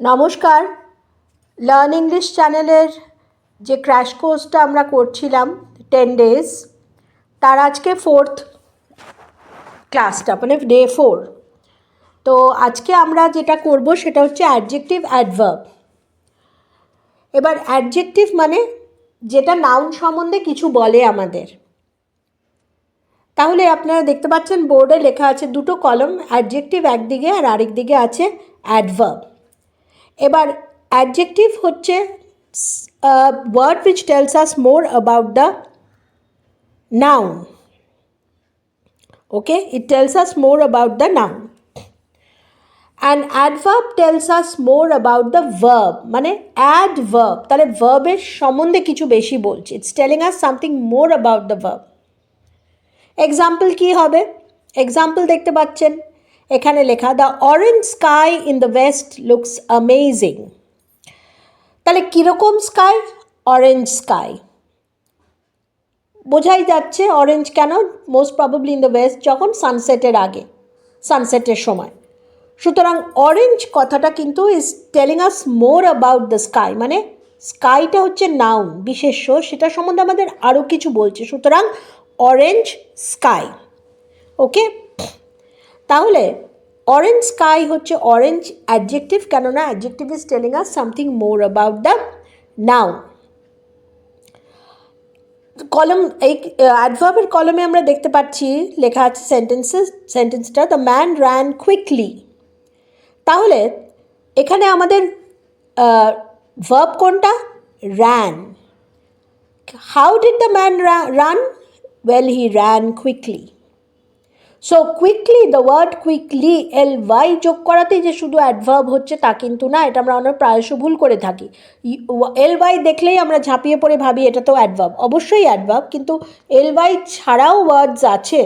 নমস্কার। Learn English চ্যানেলের যে ক্র্যাশ কোর্সটা আমরা করছিলাম টেন ডেজ তার আজকে ফোর্থ ক্লাসটা মানে ডে ফোর তো আজকে আমরা যেটা করব, সেটা হচ্ছে অ্যাডজেক্টিভ অ্যাডভার্ব এবার অ্যাডজেক্টিভ মানে যেটা নাউন সম্বন্ধে কিছু বলে আমাদের। তাহলে আপনারা দেখতে পাচ্ছেন বোর্ডে লেখা আছে দুটো কলম অ্যাডজেক্টিভ একদিকে আর আরেক দিকে আছে অ্যাডভার্ব এবার অ্যাডজেক্টিভ হচ্ছে word which tells us more about the noun okay it tells us more about the noun and adverb tells us more about the verb মানে অ্যাডভার্ব তাহলে ভার্বের সম্বন্ধে কিছু বেশি বলছে। It's telling us something more about the verb example কী হবে? Example দেখতে পাচ্ছেন। এখানে লেখা the orange sky in the west looks amazing তাহলে কীরকম স্কাই অরেঞ্জ স্কাই বোঝাই যাচ্ছে অরেঞ্জ কেন? Most probably in the west যখন সানসেটের আগে সানসেটের সময়। সুতরাং অরেঞ্জ কথাটা কিন্তু is telling us more about the sky মানে স্কাইটা হচ্ছে নাউন বিশেষ্য, সেটা সম্বন্ধে আমাদের আরও কিছু বলছে। সুতরাং অরেঞ্জ স্কাই ওকে তাহলে অরেঞ্জ স্কাই হচ্ছে অরেঞ্জ অ্যাডজেক্টিভ কেননা adjective is telling us something more about the noun কলম, এই অ্যাডভার্বের কলমে আমরা দেখতে পাচ্ছি, লেখা আছে সেন্টেন্সেস সেন্টেন্সটা দ্য ম্যান র্যান কুইকলি তাহলে এখানে আমাদের ভার্ব কোনটা? Ran how did the man run well he ran quickly so quickly the word quickly L Y যোগ করাতেই যে শুধু অ্যাডভার্ব হচ্ছে তা কিন্তু না, এটা আমরা অনেক প্রায়শ ভুল করে থাকি। এল ওয়াই দেখলেই আমরা ঝাঁপিয়ে পড়ে ভাবি এটা তো অ্যাডভার্ব অবশ্যই অ্যাডভার্ব কিন্তু এল ওয়াই ছাড়াও ওয়ার্ডস আছে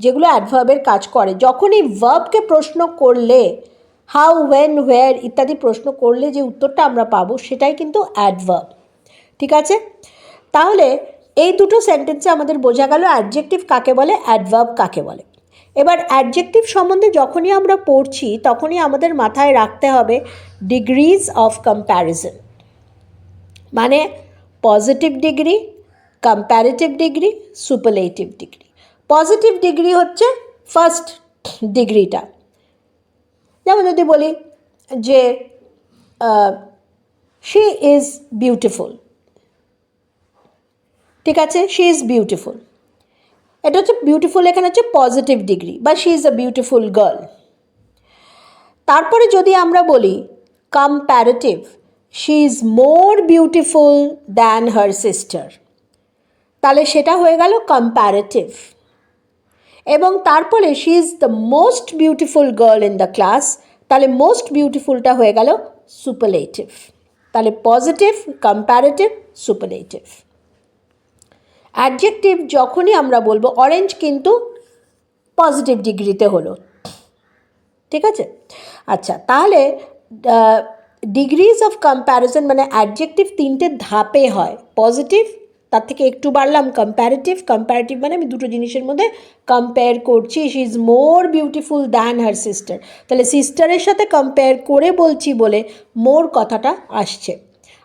যেগুলো অ্যাডভার্বের কাজ করে। যখনই ভার্বকে প্রশ্ন করলে হাউ ওয়েন হোয়ার ইত্যাদি প্রশ্ন করলে যে উত্তরটা আমরা পাবো, সেটাই কিন্তু অ্যাডভার্ব ঠিক আছে? তাহলে এই দুটো সেন্টেন্সে আমাদের বোঝা গেল অ্যাডজেক্টিভ কাকে বলে অ্যাডভার্ব কাকে বলে। এবার অ্যাডজেক্টিভ সম্বন্ধে যখনই আমরা পড়ছি, তখনই আমাদের মাথায় রাখতে হবে ডিগ্রিজ অফ কম্প্যারিজন মানে positive degree comparative degree superlative degree positive degree হচ্ছে ফার্স্ট ডিগ্রিটা যেমন যদি বলি যে শি ইজ বিউটিফুল ঠিক আছে? শি ইজ বিউটিফুল এটা হচ্ছে বিউটিফুল এখানে হচ্ছে পজিটিভ ডিগ্রি বা she is a beautiful girl তারপরে যদি আমরা বলি comparative she is more beautiful than her sister তাহলে সেটা হয়ে গেল কম্প্যারেটিভ এবং তারপরে she is the most beautiful girl in the class তাহলে মোস্ট বিউটিফুলটা হয়ে গেল সুপারলেটিভ তাহলে পজিটিভ কম্প্যারেটিভ সুপারলেটিভ অ্যাডজেক্টিভ যখনই আমরা বলব অরেঞ্জ কিন্তু পজিটিভ ডিগ্রিতে হলো। ঠিক আছে? আচ্ছা তাহলে ডিগ্রিজ অফ কম্প্যারিজন মানে অ্যাডজেক্টিভ তিনটে ধাপে হয়। পজিটিভ তার থেকে একটু বাড়লাম কম্প্যারেটিভ কম্প্যারেটিভ মানে আমি দুটো জিনিসের মধ্যে কম্পেয়ার করছি। She is more beautiful than her sister তাহলে সিস্টারের সাথে কম্পেয়ার করে বলছি বলে মোর কথাটা আসছে।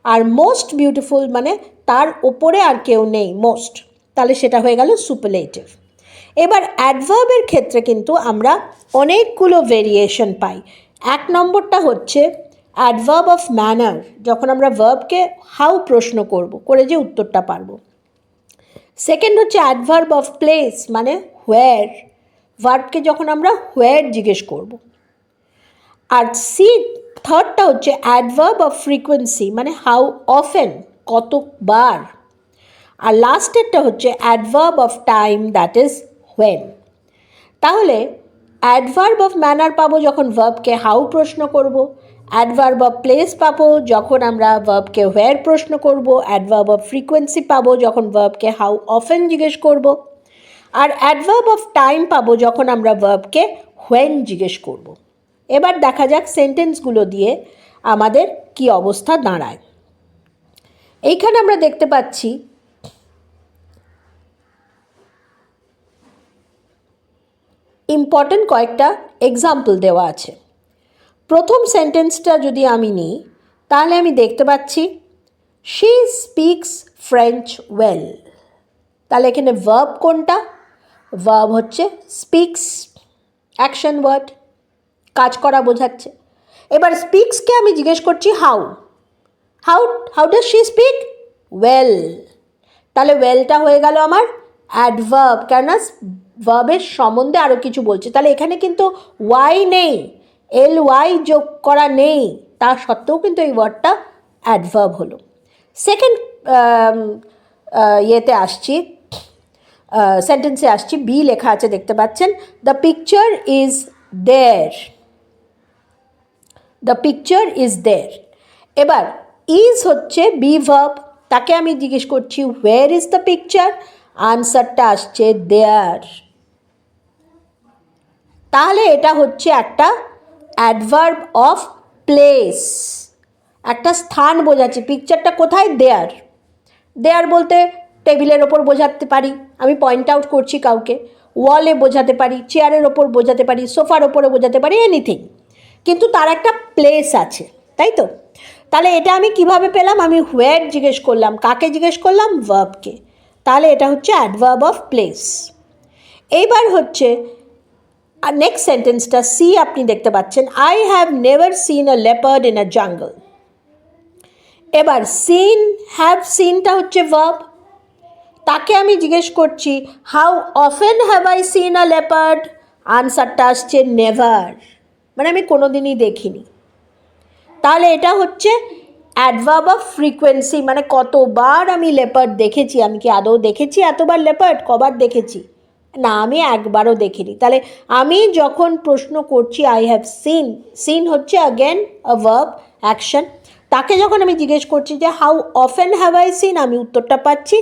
আর মোস্ট বিউটিফুল মানে তার ওপরে আর কেউ নেই মোস্ট তাহলে সেটা হয়ে গেল সুপারলেটিভ এবার অ্যাডভার্বের ক্ষেত্রে কিন্তু আমরা অনেকগুলো ভেরিয়েশন পাই। এক নম্বরটা হচ্ছে অ্যাডভার্ব অফ ম্যানার যখন আমরা ভার্বকে হাউ প্রশ্ন করব, করে যে উত্তরটা পারব। সেকেন্ড হচ্ছে অ্যাডভার্ব অফ প্লেস মানে হোয়ার ভার্বকে যখন আমরা হোয়ার জিজ্ঞেস করব। আর সি থার্ডটা হচ্ছে অ্যাডভার্ব অফ ফ্রিকোয়েন্সি মানে হাউ অফেন কতবার। আর লাস্টেরটা হচ্ছে adverb of time that is when তাহলে অ্যাডভার্ব অফ ম্যানার পাবো যখন ভার্বকে হাউ প্রশ্ন করব অ্যাডভার্ব অফ প্লেস পাবো যখন আমরা ভার্বকে হোয়ার প্রশ্ন করব অ্যাডভার্ব অফ ফ্রিকোয়েন্সি পাবো যখন ভার্বকে হাউ অফেন জিজ্ঞেস করব। আর অ্যাডভার্ব অফ টাইম পাবো যখন আমরা ভার্বকে হোয়েন জিজ্ঞেস করব। এবার দেখা যাক সেন্টেন্সগুলো দিয়ে আমাদের কি অবস্থা দাঁড়ায়। এইখানে আমরা দেখতে পাচ্ছি ইম্পর্ট্যান্ট কয়েকটা এক্সাম্পল দেওয়া আছে। প্রথম সেন্টেন্সটা যদি আমি নিই, তাহলে আমি দেখতে পাচ্ছি শি স্পিক্স ফ্রেঞ্চ ওয়েল তাহলে এখানে ভার্ব কোনটা? ভার্ব হচ্ছে স্পিক্স অ্যাকশন ওয়ার্ড কাজ করা বোঝাচ্ছে। এবার স্পিক্সকে আমি জিজ্ঞেস করছি how how how does she speak well তাহলে ওয়েলটা হয়ে গেল আমার অ্যাডভার্ব কেননা ভার্বের সম্বন্ধে আরও কিছু বলছে। তাহলে এখানে কিন্তু ওয়াই নেই এল ওয়াই যোগ করা নেই, তা সত্ত্বেও কিন্তু এই ওয়ার্ডটা অ্যাডভার্ব হলো। সেকেন্ড ইয়েতে আসছি সেন্টেন্সে আসছি বি লেখা আছে, দেখতে পাচ্ছেন। The picture is there the picture is there এবার ইজ হচ্ছে বি ভার্ব তাকে আমি জিজ্ঞেস করছি হোয়ার ইজ দ্য পিকচার আনসারটা আসছে দেয়ার তাহলে এটা হচ্ছে একটা অ্যাডভার্ব অফ প্লেস একটা স্থান বোঝাচ্ছে। পিকচারটা কোথায়? দেয়ার দেয়ার বলতে টেবিলের ওপর বোঝাতে পারি। আমি পয়েন্ট আউট করছি কাউকে। ওয়ালে বোঝাতে পারি। চেয়ারের ওপর বোঝাতে পারি। সোফার ওপরে বোঝাতে পারি। এনিথিং কিন্তু তার একটা প্লেস আছে, তাই তো? তাহলে এটা আমি কীভাবে পেলাম? আমি হোয়ার জিজ্ঞেস করলাম, কাকে জিজ্ঞেস করলাম? ভার্বকে তাহলে এটা হচ্ছে অ্যাডভার্ব অফ প্লেস এইবার হচ্ছে, আর নেক্সট সেন্টেন্সটা সি আপনি দেখতে পাচ্ছেন। I have never seen a leopard in a jungle এবার সিন হ্যাভ সিনটা হচ্ছে ভার্ব তাকে আমি জিজ্ঞেস করছি how often have I seen a leopard আনসারটা আসছে নেভার মানে আমি কোনো দিনই দেখিনি। তাহলে এটা হচ্ছে অ্যাডভার্ব অফ ফ্রিকোয়েন্সি মানে কতবার আমি লেপার্ড দেখেছি, আমি কি আদৌ দেখেছি এতবার লেপার্ড কবার দেখেছি? না, আমি একবারও দেখিনি। তাহলে আমি যখন প্রশ্ন করছি আই হ্যাভ সিন সিন হচ্ছে অ্যাগেন আ ভার্ব অ্যাকশন তাকে যখন আমি জিজ্ঞেস করছি যে how often have I seen আমি উত্তরটা পাচ্ছি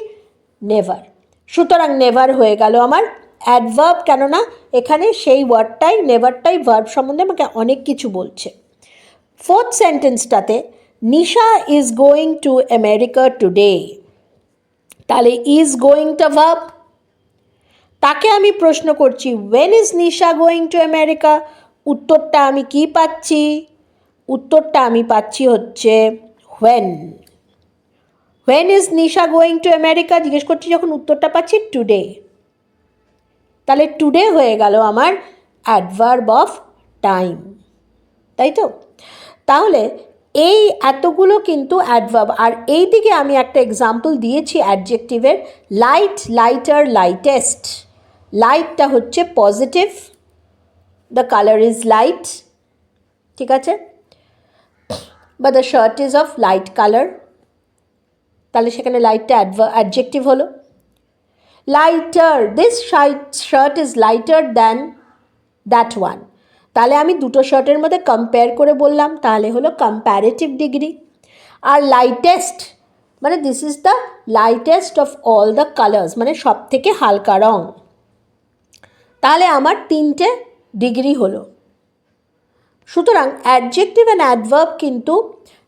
নেভার সুতরাং নেভার হয়ে গেল আমার অ্যাডভার্ব কেননা এখানে সেই ওয়ার্ডটাই নেভারটাই ভার্ব সম্বন্ধে আমাকে অনেক কিছু বলছে। Fourth সেন্টেন্সটাতে Nisha is going to America today তাহলে ইজ গোয়িংটা ভার্ব তাকে আমি প্রশ্ন করছি when is Nisha going to America উত্তরটা আমি কি পাচ্ছি? উত্তরটা আমি পাচ্ছি হচ্ছে when when is Nisha going to America জিজ্ঞেস করছি, যখন উত্তরটা পাচ্ছি টুডে তাহলে টুডে হয়ে গেল আমার অ্যাডভার্ব অফ টাইম তাই তো? তাহলে এই এতগুলো কিন্তু অ্যাডভার্ব আর এই দিকে আমি একটা এক্সাম্পল দিয়েছি অ্যাডজেক্টিভের লাইট লাইটার লাইটেস্ট লাইটটা হচ্ছে positive the colour is light ঠিক আছে? বা the shirt is of light colour তাহলে সেখানে লাইটটা অ্যাডভার অ্যাডজেক্টিভ হলো। Lighter this shirt is lighter than that one তাহলে আমি দুটো শার্টের মধ্যে কম্পেয়ার করে বললাম, তাহলে হলো কম্প্যারেটিভ ডিগ্রি আর লাইটেস্ট মানে this is the lightest of all the colours মানে সব থেকে হালকা রং। তাহলে আমার তিনটে ডিগ্রি হলো। সুতরাং অ্যাডজেক্টিভ অ্যান্ড অ্যাডভার্ব কিন্তু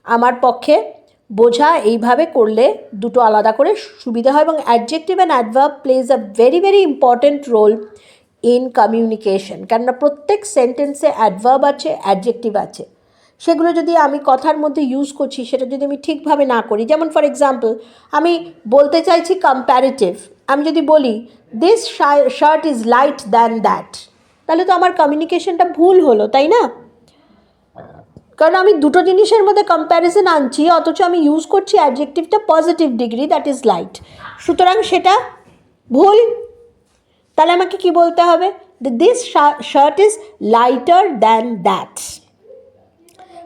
আমার পক্ষে বোঝা এইভাবে করলে দুটো আলাদা করে সুবিধা হয় এবং adjective and adverb plays a very very important role in communication কেননা প্রত্যেক সেন্টেন্সে অ্যাডভার্ব আছে অ্যাডজেক্টিভ আছে। সেগুলো যদি আমি কথার মধ্যে ইউজ করছি, সেটা যদি আমি ঠিকভাবে না করি, যেমন ফর এক্সাম্পল আমি বলতে চাইছি কম্প্যারেটিভ আমি যদি বলি this shirt is light than that তাহলে তো আমার কমিউনিকেশনটা ভুল হলো, তাই না? কারণ আমি দুটো জিনিসের মধ্যে কম্প্যারিজন আনছি, অথচ আমি ইউজ করছি অ্যাডজেক্টিভটা positive degree that is light সুতরাং সেটা ভুল। তাহলে আমাকে কি বলতে হবে? This shirt is lighter than that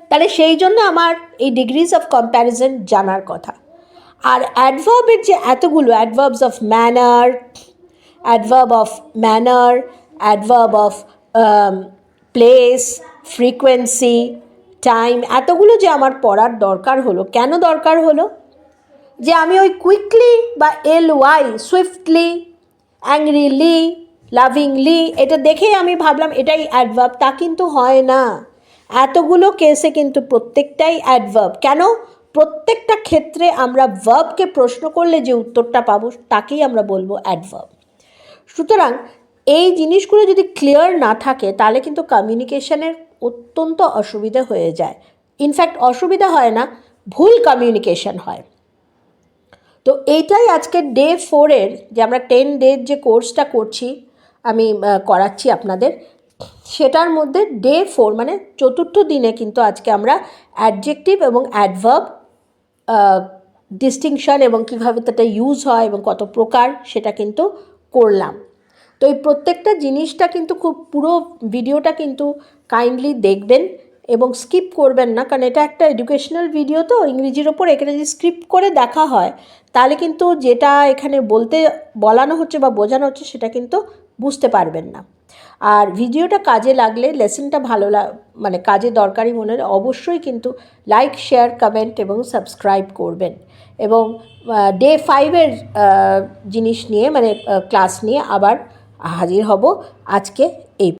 তাহলে সেই জন্য আমার এই ডিগ্রিজ অফ কম্প্যারিজন জানার কথা। আর অ্যাডভার্বের যে এতগুলো adverbs of manner adverb of manner adverb of place frequency time এতগুলো যে আমার পড়ার দরকার হলো, কেন দরকার হলো? যে আমি ওই কুইকলি বা L Y swiftly angrily lovingly এটা দেখেই আমি ভাবলাম এটাই অ্যাডভার্ব তা কিন্তু হয় না। এতগুলো কেসে কিন্তু প্রত্যেকটাই অ্যাডভার্ব কেন? প্রত্যেকটা ক্ষেত্রে আমরা ভার্বকে প্রশ্ন করলে যে উত্তরটা পাবো, তাকেই আমরা বলব অ্যাডভার্ব সুতরাং এই জিনিসগুলো যদি ক্লিয়ার না থাকে, তাহলে কিন্তু কমিউনিকেশনের অত্যন্ত অসুবিধা হয়ে যায়। ইনফ্যাক্ট অসুবিধা হয় না, ভুল কমিউনিকেশন হয়। তো এইটাই আজকে ডে ফোরের যে আমরা টেন ডের যে কোর্সটা করছি, আমি করাচ্ছি আপনাদের, সেটার মধ্যে ডে ফোর মানে চতুর্থ দিনে কিন্তু আজকে আমরা অ্যাডজেক্টিভ এবং অ্যাডভার্ব ডিস্টিংশন এবং কীভাবে তাটা ইউজ হয় এবং কত প্রকার সেটা কিন্তু করলাম। তো এই প্রত্যেকটা জিনিসটা কিন্তু খুব পুরো ভিডিওটা কিন্তু কাইন্ডলি দেখবেন এবং স্কিপ করবেন না, কারণ এটা একটা এডুকেশনাল ভিডিও তো, ইংরেজির ওপর এখানে যদি স্ক্রিপ্ট করে দেখা হয়, তাহলে কিন্তু যেটা এখানে বলতে, বলানো হচ্ছে বা বোঝানো হচ্ছে সেটা কিন্তু বুঝতে পারবেন না। আর ভিডিওটা কাজে লাগলে লেসনটা ভালো মানে কাজে দরকারি মনে হলে অবশ্যই কিন্তু লাইক শেয়ার কমেন্ট এবং সাবস্ক্রাইব করবেন। এবং ডে ফাইভের জিনিস নিয়ে মানে ক্লাস নিয়ে আবার হাজির হব আজকে এই